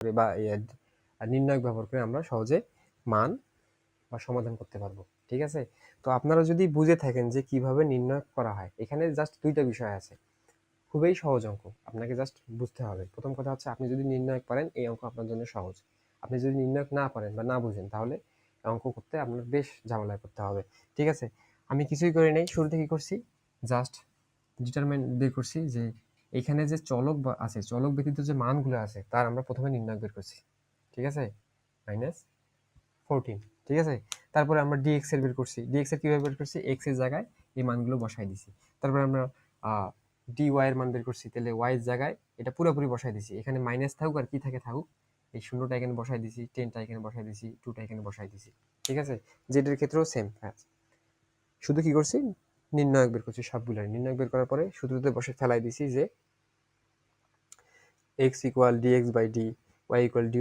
করে বা আর নির্ণায়ক ব্যবহার করে আমরা সহজে মান বা সমাধান করতে পারব, ঠিক আছে? তো আপনারা যদি বুঝে থাকেন যে কীভাবে নির্ণয় করা হয়, এখানে জাস্ট দুইটা বিষয় আছে। খুবই সহজ অঙ্ক, আপনাকে জাস্ট বুঝতে হবে। প্রথম কথা হচ্ছে, আপনি যদি নির্ণায়ক পারেন, এই অঙ্ক আপনার জন্য সহজ। আপনি যদি নির্ণায়ক না পারেন বা না বুঝেন, তাহলে অঙ্ক করতে আপনার বেশ ঝামেলায় করতে হবে, ঠিক আছে? আমি কিছুই করি নাই, শুরু থেকে করছি জাস্ট ডিটারমেন্ট বের করছি যে এখানে যে চলক আছে, চলক ব্যতীত যে মানগুলো আছে, তার আমরা প্রথমে নির্ণয় বের করছি। ঠিক আছে? মাইনাস ফোরটিন ঠিক আছে? তারপরে আমরা ডিএক্স এর বের করছি। ডিএক্স এর কীভাবে বের করছি? এক্সের জায়গায় এই মানগুলো বসাই দিছি। তারপরে আমরা ডি ওয়াই এর মান বের করছি। তাহলে ওয়াই এর জায়গায় এটা পুরোপুরি বসাই দিছি। এখানে মাইনাস থাকুক আর কি থাকে থাকুক, এই শূন্যটা এখানে বসাই দিছি টেনটা এখানে বসাই দিছি টুটা এখানে বসাই দিছি। ঠিক আছে? জেডের ক্ষেত্রেও সেম কাজ। শুধু কি করছি? নির্ণায়ক বের করছি সবগুলো নির্ণায়ক বের করার পরে সূত্রতে বসে ফেলাই দিছি যে X equal dx by D Y equal D